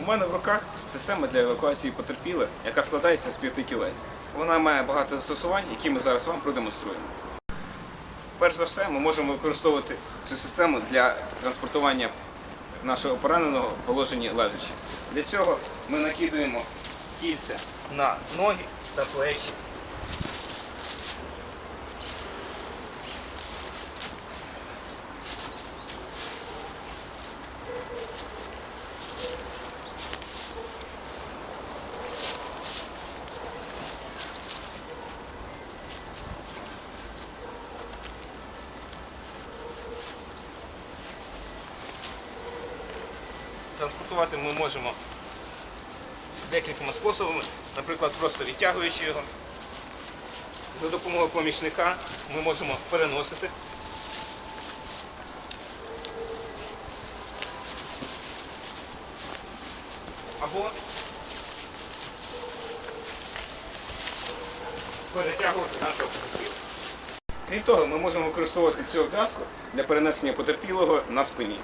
У мене в руках система для евакуації потерпілих, яка складається з п'яти кілець. Вона має багато застосувань, які ми зараз вам продемонструємо. Перш за все, ми можемо використовувати цю систему для транспортування нашого пораненого в положенні лежачі. Для цього ми накидуємо кільця на ноги та плечі. Транспортувати ми можемо декількома способами, наприклад, просто відтягуючи його. За допомогою помічника ми можемо переносити. Або перетягувати нашого потерпілого. Крім того, ми можемо використовувати цю обв'язку для перенесення потерпілого на спині.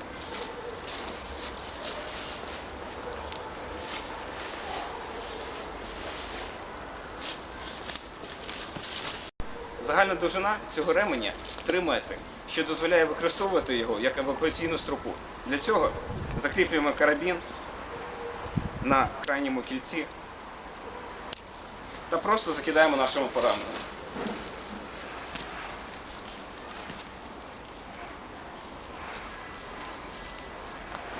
Загальна довжина цього ременя 3 метри, що дозволяє використовувати його як евакуаційну стропу. Для цього закріплюємо карабін на крайньому кільці та просто закидаємо нашому пораненому.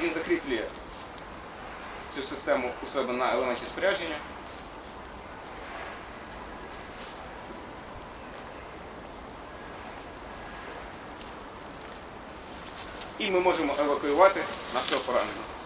Він закріплює цю систему у себе на елементі спорядження. І ми можемо евакуювати нашого пораненого.